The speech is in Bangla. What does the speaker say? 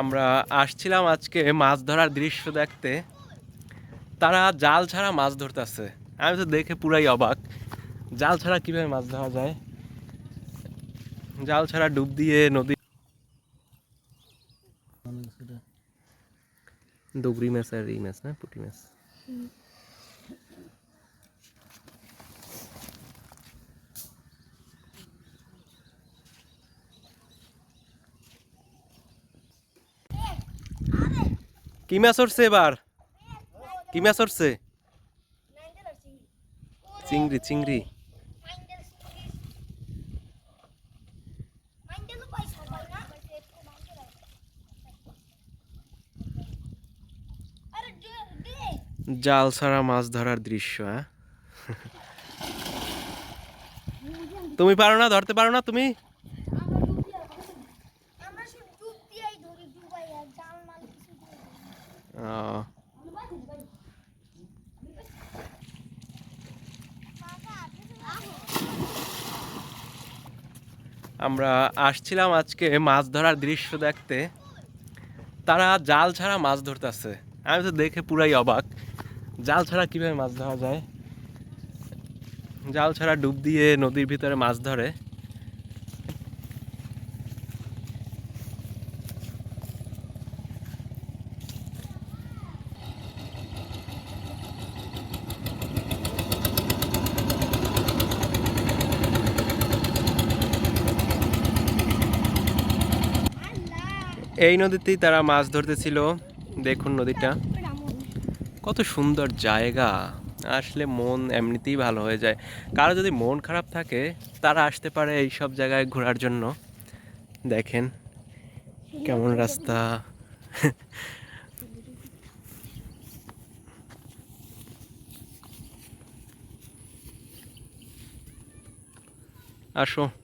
আমরা আসছিলাম আজকে মাছ ধরার দৃশ্য দেখতে। তারা জাল ছাড়া মাছ ধরতেছে। আমি তো দেখে পুরাই অবাক। জাল ছাড়া কীভাবে মাছ ধরা যায়? জাল ছাড়া ডুব দিয়ে নদী ডুবরি মাছ আর এই মাছ না পুঁটি মাছ? কি মাছ উঠছে এবার? কি মাছ উঠছে? চিংড়ি চিংড়ি। জাল ছাড়া মাছ ধরার দৃশ্য হ্যাঁ? তুমি পারো না, ধরতে পারো না তুমি আমরা শুধু ডুব দিয়েই ধরি ডুবাই আর জাল মাল কিছু দিই না। আহ, আমরা আসছিলাম আজকে মাছ ধরার দৃশ্য দেখতে। তারা জাল ছাড়া মাছ ধরতেছে। আমি তো দেখে পুরাই অবাক। জাল ছাড়া কীভাবে মাছ ধরা যায়? জাল ছাড়া ডুব দিয়ে নদীর ভিতরে মাছ ধরে। এই নদীতেই তারা মাছ ধরতেছিল। দেখুন নদীটা। কত সুন্দর জায়গা। আসলে মন এমনিতেই ভালো হয়ে যায়। কারও যদি মন খারাপ থাকে, তারা আসতে পারে এই সব জায়গায় ঘোরার জন্য। দেখেন কেমন রাস্তা। আসো।